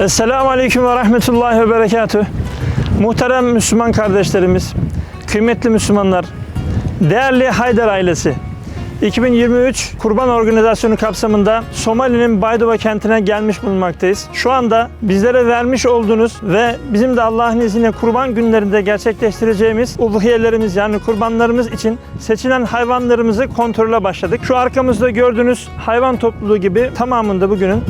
Esselamu Aleyküm ve Rahmetullahi ve Berekatüh. Muhterem Müslüman kardeşlerimiz, kıymetli Müslümanlar, değerli Haydar ailesi, 2023 Kurban Organizasyonu kapsamında Somali'nin Baydova kentine gelmiş bulunmaktayız. Şu anda bizlere vermiş olduğunuz ve bizim de Allah'ın izniyle kurban günlerinde gerçekleştireceğimiz uluhiyelerimiz yani kurbanlarımız için seçilen hayvanlarımızı kontrole başladık. Şu arkamızda gördüğünüz hayvan topluluğu gibi tamamında bugünün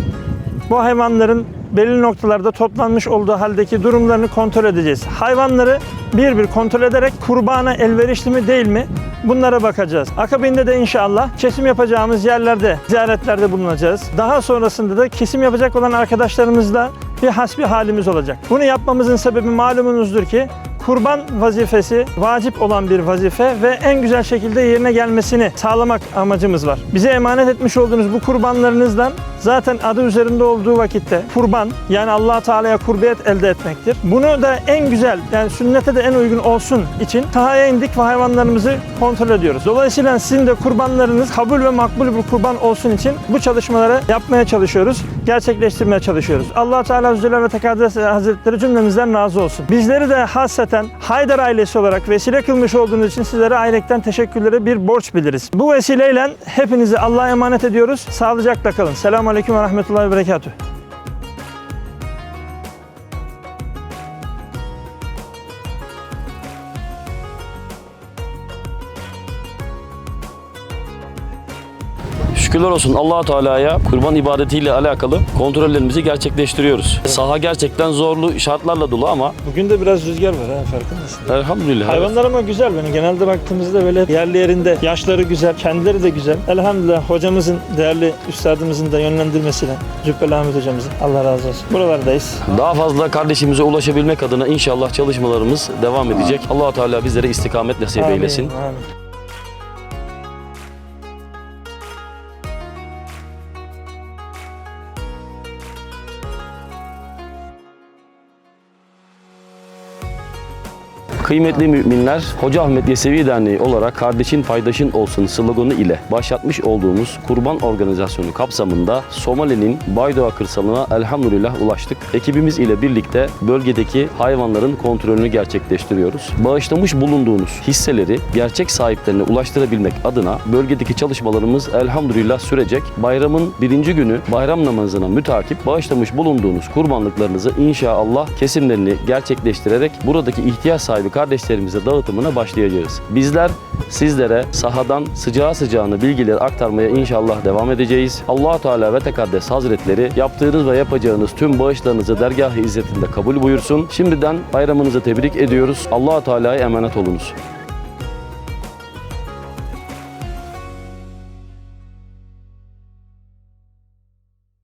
bu hayvanların belirli noktalarda toplanmış olduğu haldeki durumlarını kontrol edeceğiz. Hayvanları bir bir kontrol ederek kurbana elverişli mi değil mi bunlara bakacağız. Akabinde de inşallah kesim yapacağımız yerlerde ziyaretlerde bulunacağız. Daha sonrasında da kesim yapacak olan arkadaşlarımızla bir hasbi halimiz olacak. Bunu yapmamızın sebebi malumunuzdur ki kurban vazifesi vacip olan bir vazife ve en güzel şekilde yerine gelmesini sağlamak amacımız var. Bize emanet etmiş olduğunuz bu kurbanlarınızdan zaten adı üzerinde olduğu vakitte kurban yani allah Teala'ya kurbiyet elde etmektir. Bunu da en güzel yani sünnete de en uygun olsun için sahaya indik ve hayvanlarımızı kontrol ediyoruz. Dolayısıyla sizin de kurbanlarınız kabul ve makbul bir kurban olsun için bu çalışmaları yapmaya çalışıyoruz, gerçekleştirmeye çalışıyoruz. allah Teala Azze ve Tekaddes Hazretleri cümlemizden razı olsun. Bizleri de hasreten Haydar ailesi olarak vesile kılmış olduğunuz için sizlere ayrekten teşekkürleri bir borç biliriz. Bu vesileyle hepinizi Allah'a emanet ediyoruz. Sağlıcakla kalın. Selamun Aleyküm ve Rahmetullahi ve Berekatuhu. Şükürler olsun allah Teala'ya kurban ibadetiyle alakalı kontrollerimizi gerçekleştiriyoruz. Saha gerçekten zorlu şartlarla dolu ama Bugün de biraz rüzgar var ha farkındasın. elhamdülillah. Hayvanlar ama güzel benim. Genelde baktığımızda böyle yerli yerinde. Yaşları güzel, kendileri de güzel. Elhamdülillah hocamızın, değerli üstadımızın da yönlendirmesiyle. Cübbeli Ahmet hocamızın. Allah razı olsun. Buralardayız. Daha fazla kardeşimize ulaşabilmek adına inşallah çalışmalarımız devam edecek. allah Teala bizlere istikamet nasip eylesin. Amin. Kıymetli müminler, Hoca Ahmet Yesevi Derneği olarak kardeşin paydaşın olsun sloganı ile başlatmış olduğumuz kurban organizasyonu kapsamında Somali'nin Baydoğa kırsalına elhamdülillah ulaştık. Ekibimiz ile birlikte bölgedeki hayvanların kontrolünü gerçekleştiriyoruz. Bağışlamış bulunduğunuz hisseleri gerçek sahiplerine ulaştırabilmek adına bölgedeki çalışmalarımız elhamdülillah sürecek. Bayramın birinci günü bayram namazına mütakip bağışlamış bulunduğunuz kurbanlıklarınızı inşallah kesimlerini gerçekleştirerek buradaki ihtiyaç sahibi kardeşlerimize dağıtımına başlayacağız. Bizler sizlere sahadan sıcağı sıcağına bilgileri aktarmaya inşallah devam edeceğiz. allah Teala ve Tekaddes Hazretleri yaptığınız ve yapacağınız tüm bağışlarınızı dergah-ı izzetinde kabul buyursun. Şimdiden bayramınızı tebrik ediyoruz. allah Teala'ya emanet olunuz.